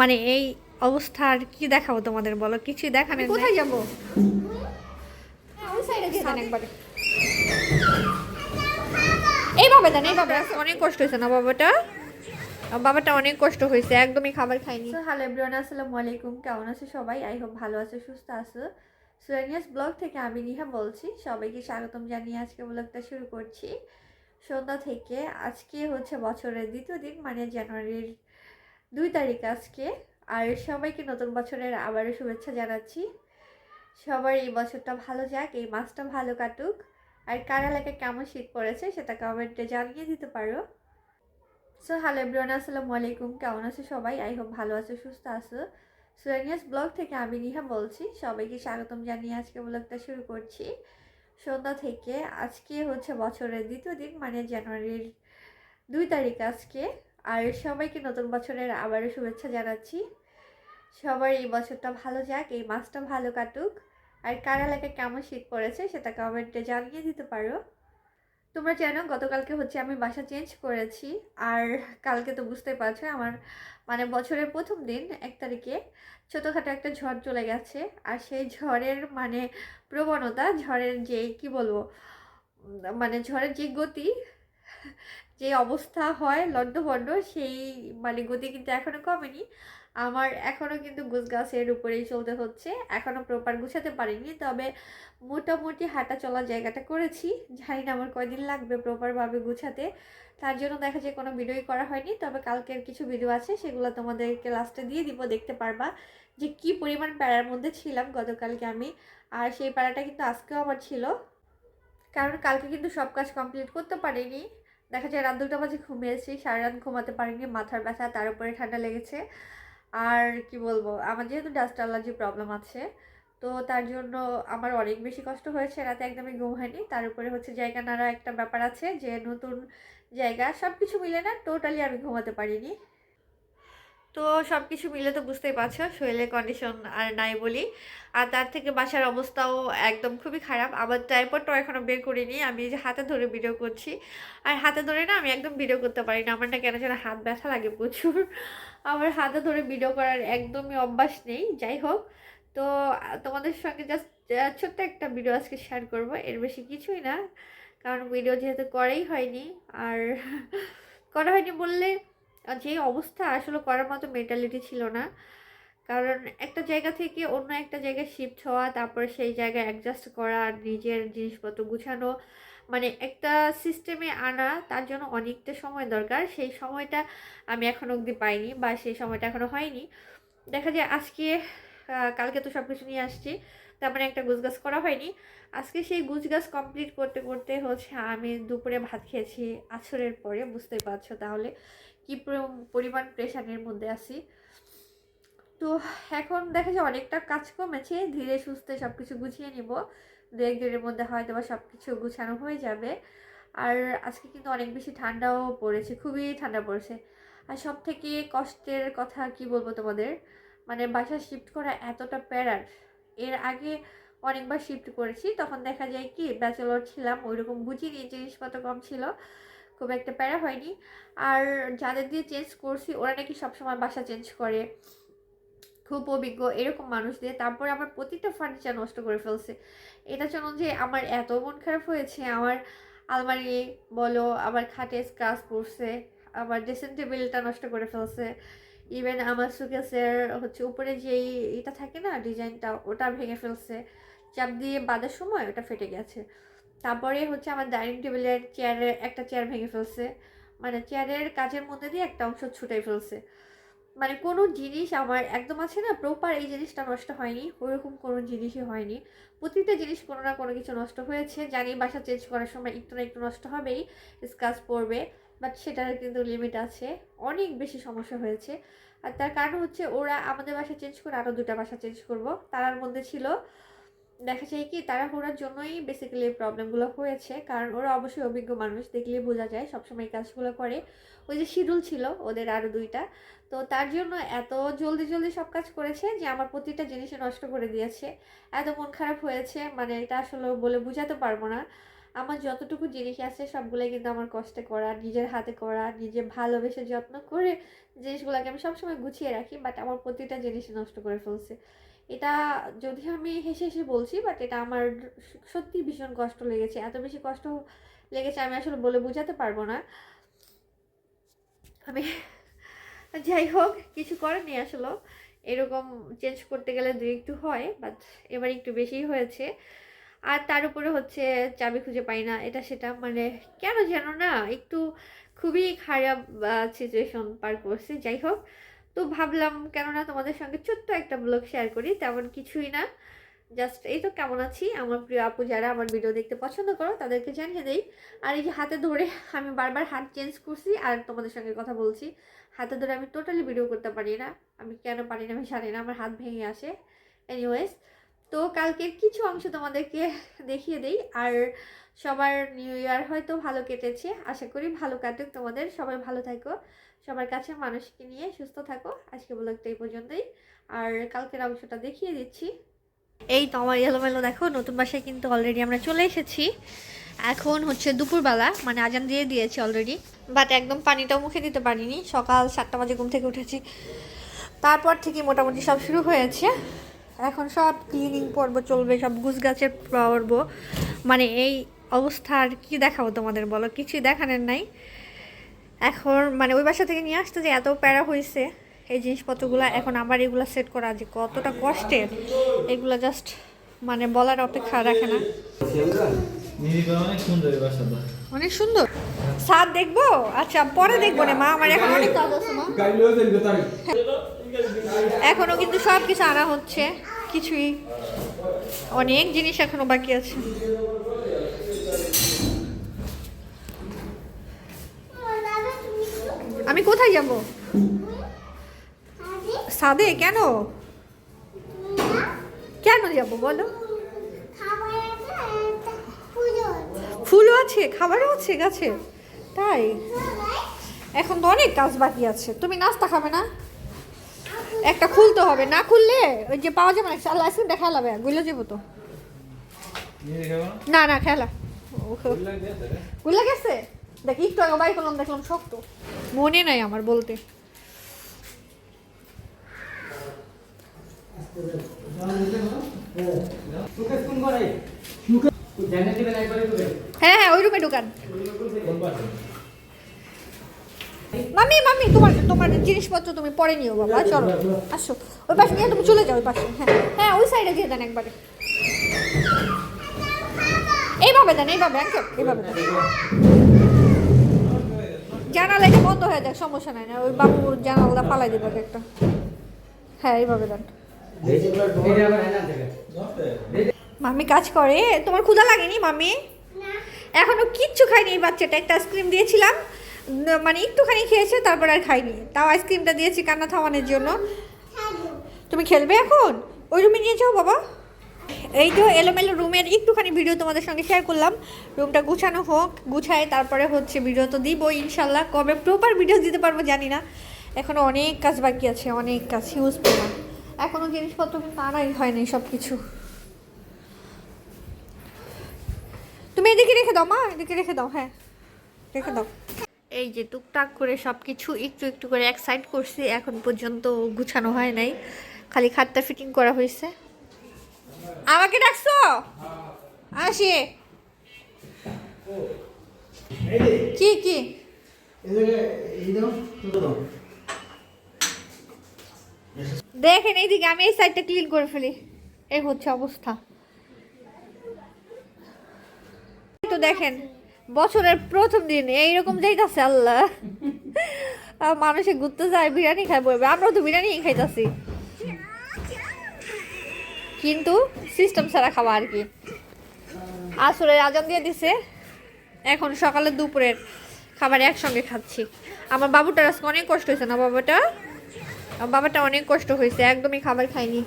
মানে এই অবস্থা আর কি দেখাবো তোমাদের বলো? কিছুই দেখানো কোথায় যাব? একবারে এইভাবে দেন এইভাবে। অনেক কষ্ট হয়েছে না বাবাটা? বাবাটা অনেক কষ্ট হয়েছে একদমই খাবার খাইনি সো হ্যালো এভরিওয়ান আসসালামু আলাইকুম। কেমন আছে সবাই? আই হোপ ভালো আছে সুস্থ আছে। সুরানিয়াস ব্লগ থেকে আমি নিহা বলছি সবাইকে স্বাগতম জানিয়ে আজকে ব্লগটা শুরু করছি। সন্ধ্যা থেকে আজকে হচ্ছে বছরের দ্বিতীয় দিন মানে জানুয়ারির দুই তারিখ আজকে। আর সবাইকে নতুন বছরের আবারও শুভেচ্ছা জানাচ্ছি। সবার এই বছরটা ভালো যাক, এই মাসটা ভালো কাটুক। আর কার এলাকায় কেমন শীত পড়েছে সেটা কমেন্টে জানিয়ে দিতে পারো। সো হ্যালো এভরিওয়ান আসসালামু আলাইকুম। কেমন আছে সবাই? আই হোপ ভালো আছো, সুস্থ আছো। সুরানিয়াস ব্লগ থেকে আমি নিহা বলছি। সবাইকে স্বাগতম জানিয়ে আজকে ব্লগটা শুরু করছি। সন্ধ্যা থেকে আজকে হচ্ছে বছরের দ্বিতীয় দিন মানে জানুয়ারির দুই তারিখ আজকে। আর সবাইকে নতুন বছরের আবারও শুভেচ্ছা জানাচ্ছি। সবার এই বছরটা ভালো যাক, এই মাসটা ভালো কাটুক। আর কার এলাকায় কেমন শীত পড়েছে সেটা কমেন্টে জানিয়ে দিতে পারো। তোমরা জানো, গতকালকে হচ্ছে আমি বাসা চেঞ্জ করেছি। আর কালকে তো বুঝতে পারছ, আমার মানে বছরের প্রথম দিন, এক তারিখে ছোটোখাটো একটা ঝড় চলে গেছে। আর সেই ঝড়ের মানে প্রবণতা, ঝড়ের যে কি বলব মানে ঝড়ের যে গতি যে অবস্থা হয় লণ্ডভণ্ড, সেই মানে গতি কিন্তু এখনও কমেনি। আমার এখনও কিন্তু গাছের উপরেই চলতে হচ্ছে। এখনও প্রপার গুছাতে পারিনি, তবে মোটামুটি হাঁটা চলার জায়গাটা করেছি। জানি না আমার কয়দিন লাগবে প্রপারভাবে গুছাতে। তার জন্য দেখা যায় কোনো ভিডিওই করা হয়নি, তবে কালকের কিছু ভিডিও আছে, সেগুলো তোমাদেরকে লাস্টে দিয়ে দিব, দেখতে পারবা যে কি পরিমাণ প্যারার মধ্যে ছিলাম গতকালকে আমি। আর সেই প্যারাটা কিন্তু আজকেও আমার ছিল। কারণ কালকে কিন্তু সব কাজ কমপ্লিট করতে পারিনি। দেখা যায় রাত দুটো বাজে ঘুমিয়েছি সারা রাত ঘুমাতে পারিনি, মাথার ব্যথা, তার উপরে ঠান্ডা লেগেছে। আর কি বলব, আমার যেহেতু ডাস্ট অ্যালার্জি প্রবলেম আছে, তো তার জন্য আমার অনেক বেশি কষ্ট হয়েছে, রাতে একদমই ঘুম হয়নি। তার উপরে হচ্ছে জায়গা নাড়া একটা ব্যাপার আছে যে, নতুন জায়গা সব কিছু মিলে না টোটালি আমি ঘুমাতে পারিনি। তো সব কিছু মিলে তো বুঝতেই পারছ, শরীরের কন্ডিশন আর নাই বলি। আর তার থেকে বাসার অবস্থাও একদম খুবই খারাপ। আবার ট্রাইপডটাও এখনও বের করিনি, আমি যে হাতে ধরে ভিডিও করছি। আর হাতে ধরে না আমি একদম ভিডিও করতে পারি না, আমার না কেন যেন হাত ব্যথা লাগে প্রচুর। আমার হাতে ধরে ভিডিও করার একদমই অভ্যাস নেই, যাই হোক। তো তোমাদের সঙ্গে জাস্ট ছোট্ট একটা ভিডিও আজকে শেয়ার করব, এর বেশি কিছুই না। কারণ ভিডিও যেহেতু করাই হয়নি, আর করা হয়নি বললে যে অবস্থা আসলে করার মতো মেন্টালিটি ছিল না। কারণ একটা জায়গা থেকে অন্য একটা জায়গায় শিফট হওয়া, তারপরে সেই জায়গায় অ্যাডজাস্ট করা, নিজের জিনিসপত্র গুছানো মানে একটা সিস্টেমে আনা, তার জন্য অনেকটা সময় দরকার। সেই সময়টা আমি এখন অবধি পাইনি বা সেই সময়টা এখনও হয়নি। দেখা যায় আজকে কালকে তো সব কিছু নিয়ে আসছি, তার মানে একটা গুছগাছ করা হয়নি। আজকে সেই গুছগাছ কমপ্লিট করতে করতে হচ্ছে আমি দুপুরে ভাত খেয়েছি, আছরের পরে বুঝতে পারছ তাহলে। কি পরি- পরিমাণ প্রেশারের মধ্যে আছি। তো এখন দেখা যায় অনেকটা কাজ কমেছে, ধীরে সুস্থে সব কিছু গুছিয়ে নিব। দু এক দিনের মধ্যে হয়তো বা সব কিছু গুছানো হয়ে যাবে। আর আজকে কিন্তু অনেক বেশি ঠান্ডাও পড়েছে, খুবই ঠান্ডা পড়েছে। আর সব থেকে কষ্টের কথা কি বলব তোমাদের? মানে বাসা শিফট করা এতটা প্যারার। এর আগে অনেকবার শিফট করেছি, তখন দেখা যায় কি ব্যাচেলর ছিলাম, ওইরকম বুঝিনি জিনিসপত্র কম ছিল। খুব একটা প্যারা হয়নি। আর যাদের দিয়ে চেঞ্জ করছি, ওরা নাকি সবসময় বাসা চেঞ্জ করে। খুব অভিজ্ঞ এরকম মানুষ দিয়ে তারপরে আমার প্রতিটা ফার্নিচার নষ্ট করে ফেলছে। এটা জন্য যে আমার এত মন খারাপ হয়েছে। আমার আলমারি, বলো আবার খাটে স্ক্রাচ পড়ছে আবার ড্রেসিং টেবিলটা নষ্ট করে ফেলছে। ইভেন আমার সুকেসের হচ্ছে উপরে যেই এটা থাকে না ডিজাইনটা ওটা ভেঙে ফেলছে। চাপ দিয়ে বাঁধার সময় ওটা ফেটে গেছে। তারপরে হচ্ছে আমার ডাইনিং টেবিলের চেয়ারের একটা চেয়ার ভেঙে ফেলছে। মানে চেয়ারের কাজের মধ্যে দিয়ে একটা অংশ ছুটে ফেলছে। মানে কোনো জিনিস আমার একদম আছে না প্রপার এই জিনিসটা নষ্ট হয়নি, ওরকম কোনো জিনিসই হয়নি। প্রতিটা জিনিস কোনো না কোনো কিছু নষ্ট হয়েছে। জানি বাসা চেঞ্জ করার সময় একটু না একটু নষ্ট হবেই স্কাচ পড়বে বাট সেটার কিন্তু লিমিট আছে। অনেক বেশি সমস্যা হয়েছে। আর তার কারণ হচ্ছে ওরা আমাদের বাসা চেঞ্জ করে আরও দুটা বাসা চেঞ্জ করব। তার মধ্যে ছিল দেখা যায় কি, তারা জন্যই বেসিক্যালি প্রবলেমগুলো হয়েছে। কারণ ওরা অবশ্যই অভিজ্ঞ মানুষ দেখলে বোঝা যায়, সবসময় কাজগুলো করে। ওই যে শিডিউল ছিল ওদের আরও দুইটা। তো তার জন্য এত জলদি জলদি সব কাজ করেছে যে আমার প্রতিটা জিনিসে নষ্ট করে দিয়েছে। এত মন খারাপ হয়েছে মানে এটা আসলে বলে বোঝাতে পারব না। আমার যতটুকু জিনিস আছে, সবগুলোই কিন্তু আমার কষ্টে করা, নিজের হাতে করা, নিজে ভালোবেসে যত্ন করে জিনিসগুলোকে আমি সবসময় গুছিয়ে রাখি বাট আমার প্রতিটা জিনিস নষ্ট করে ফেলছে। এটা যদি আমি হেসে হেসে বলছি বাট এটা আমার সত্যি ভীষণ কষ্ট লেগেছে। এত বেশি কষ্ট লেগেছে আমি আসলে বলে বোঝাতে পারব না। আমি যাই হোক, কিছু করেনি আসলে। এরকম চেঞ্জ করতে গেলে দুই একটু হয় বাট এবার একটু বেশিই হয়েছে। আর তার উপরে হচ্ছে চাবি খুঁজে পাই না, এটা সেটা। মানে কেন যেন না, একটু খুবই খারাপ সিচুয়েশন পার করছে। যাই হোক তো ভাবলাম, কেননা তোমাদের সঙ্গে ছোট্ট একটা ব্লগ শেয়ার করি, তেমন কিছুই না। জাস্ট এই তো কেমন আছি? আমার প্রিয় আপু, যারা আমার ভিডিও দেখতে পছন্দ করো, তাদেরকে জানিয়ে দেই, আর এই যে হাতে ধরে আমি বারবার হাত চেঞ্জ করছি, আর তোমাদের সঙ্গে কথা বলছি, হাতে ধরে আমি টোটালি ভিডিও করতে পারি না। আমি কেন পারি না আমি জানি না, আমার হাত ভেঙে আসে। এনিওয়েজ তো কালকের কিছু অংশ তোমাদেরকে দেখিয়ে দেই, আর সবার নিউ ইয়ার হয়তো ভালো কেটেছে, আশা করি ভালো কাটুক তোমাদের, সবাই ভালো থাকো। সবার কাছে, মানুষকে নিয়ে সুস্থ থাকো। আজকে ব্লগটা এই পর্যন্তই। আর কালকের অংশটা দেখিয়ে দিচ্ছি। এই তো আমার এলোমেলো দেখো, নতুন বাসায় কিন্তু অলরেডি আমরা চলে এসেছি। এখন হচ্ছে দুপুরবেলা মানে আজান দিয়ে দিয়েছি অলরেডি বাট একদম পানিটাও মুখে দিতে পারিনি। সকাল সাতটা বাজে ঘুম থেকে উঠেছি। তারপর থেকে মোটামুটি সব শুরু হয়েছে। এখন সব ক্লিনিং পর্ব চলবে, সব গুছ গাছের পর্ব। মানে এই অবস্থা আর কি দেখাবো তোমাদের বলো? কিছুই দেখানোর নাই। এখন মানে ওই বাসা থেকে নিয়ে আসতে যে এত প্যারা হয়েছে এই জিনিসপত্রগুলো এখন আবার এগুলো সেট করা যে কতটা কষ্টের, এগুলো জাস্ট মানে বলার অপেক্ষা রাখে না। অনেক সুন্দর। সাদ দেখব? আচ্ছা পরে দেখব না মা, আমার এখন অনেক কাজ আছে এখনও কিন্তু সব কিছু আনা হচ্ছে, কিছুই অনেক জিনিস এখনও বাকি আছে। আমি কোথায় যাব? সাদে কেন? কেন যাব বলো? ফুলও আছে খাবারও আছে গাছে। তাই? এখন তো অনেক কাজ বাকি আছে। তুমি নাস্তা খাবে না? একটা খুলতে হবে। না খুললে ওই যে পাওয়া যাবে না চাল আইসক্রিমটা খেলাবে গুলো যাব তো। না? না খেলা। গুলা গেছে? দেখ, একটু আগে বাই করলাম, দেখলাম শক্ত। মনে নাই আমার বলতে। হ্যাঁ হ্যাঁ ওই রুমে ঢুকান। মামি মামি তোমার তোমার জিনিসপত্র তুমি পরে নিও বাবা, চলো। আসো। ওই পাশে নিয়ে তুমি চলে যাও, ওই পাশে। হ্যাঁ হ্যাঁ ওই সাইডে দিয়ে দেন একবারে। এইভাবে দেন, এইভাবে, আঙ্কেল, এইভাবে দেন। জানালা এটা বন্ধ হয়ে যাক সমস্যা নাই। না ওই বাবু জানালা পালাই দেবে একটা। হ্যাঁ এইভাবে দেন। মামি কাজ করে। তোমার ক্ষুধা লাগেনি মামি? এখনও কিচ্ছু খাইনি এই বাচ্চাটা। একটা আইসক্রিম দিয়েছিলাম মানে একটুখানি খেয়েছে তারপর আর খাইনি তাও আইসক্রিমটা দিয়েছি কান্না থামানোর জন্য। তুমি খেলবে এখন? ওই রুমে নিয়ে যাও বাবা। এই তো এলোমেলো রুমের একটুখানি ভিডিও তোমাদের সঙ্গে শেয়ার করলাম। রুমটা গুছানো হোক, গুছায় তারপরে হচ্ছে ভিডিও তো দিব ইনশাল্লাহ কবে প্রপার ভিডিও দিতে পারব জানি না। এখনও অনেক কাজ বাকি আছে, অনেক কাজ হিউজ পরিমাণ এখনও জিনিসপত্র কিন্তু আনাই হয়নি সব কিছু তুমি এদিকে রেখে দাও, মা, এদিকে রেখে দাও হ্যাঁ রেখে দাও। এই যে টুকটাক করে সব কিছু একটু একটু করে এক সাইড করছি, এখন পর্যন্ত গুছানো হয় নাই। খালি খাটটা ফিটিং করা হয়েছে। আমাকে ডাকছো? আসি। কি কি? দেখেন এইদিকে, আমি এই সাইডটা ক্লিন করে ফেলি। এই হচ্ছে অবস্থা। তো দেখেন, বছরের প্রথম দিন, এইরকম যাইতাছে, আল্লাহ। মানুষে ঘুরতে যায়, বিরিয়ানি খাই বলবে আমরাও তো বিরিয়ানি খাইতাছি। কিন্তু সিস্টেম ছাড়া খাওয়া আর কি। আসলে আজান দিয়ে দিছে। এখন সকালে দুপুরের খাবার একসঙ্গে খাচ্ছি। আমার বাবুটার আজকে অনেক কষ্ট হয়েছে না বাবাটা? আমার বাবাটা অনেক কষ্ট হয়েছে, একদমই খাবার খায়নি।